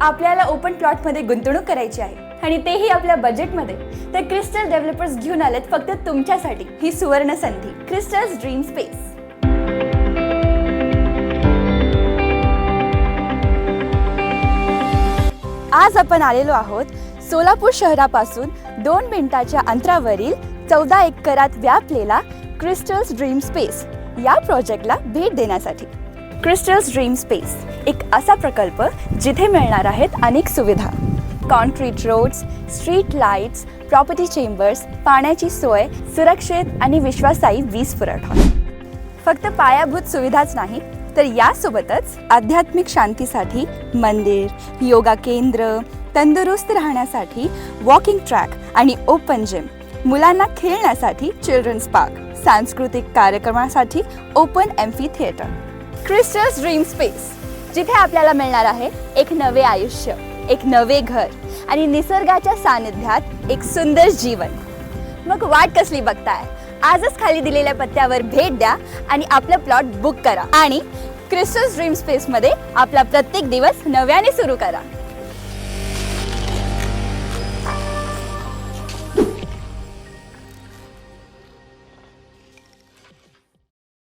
आपल्याला ओपन प्लॉटमध्ये गुंतवणूक करायची आहे. आणि तेही आपल्या बजेटमध्ये तर क्रिस्टल डेव्हलपर्स घेऊन आलेत फक्त तुमच्यासाठी ही सुवर्ण संधी. क्रिस्टल्स ड्रीम स्पेस आज आपण आलेलो आहोत सोलापूर शहरापासून दोन मिनिटाच्या अंतरावरील चौदा एकरात व्यापलेला क्रिस्टल्स ड्रीम स्पेस या प्रोजेक्टला भेट देण्यासाठी. क्रिस्टल्स ड्रीम स्पेस एक असा प्रकल्प जिथे मिळणार आहेत अनेक सुविधा. Concrete roads street lights property chambers पाण्याची सोय सुरक्षित आणि विश्वासायी वीज पुरवठा. फक्त पायाभूत सुविधाच नाही तर यासोबतच आध्यात्मिक शांतीसाठी मंदिर योगा केंद्र तंदुरुस्त राहण्यासाठी वॉकिंग ट्रॅक आणि ओपन जिम मुलांना खेळण्यासाठी चिल्ड्रन्स पार्क सांस्कृतिक कार्यक्रमासाठी open amphitheatre Crystals Dream Space जिथे आपल्याला मिळणार आहे एक नवे आयुष्य एक नवे घर आणि निसर्गाच्या सानिध्यात एक सुंदर जीवन. मग वाट कसली बघताय? आजच खाली दिलेल्या पत्त्यावर भेट द्या आणि आपलं प्लॉट बुक करा. आणि क्रिस्टल्स ड्रीम स्पेसमध्ये आपला प्रत्येक दिवस नव्याने सुरू करा.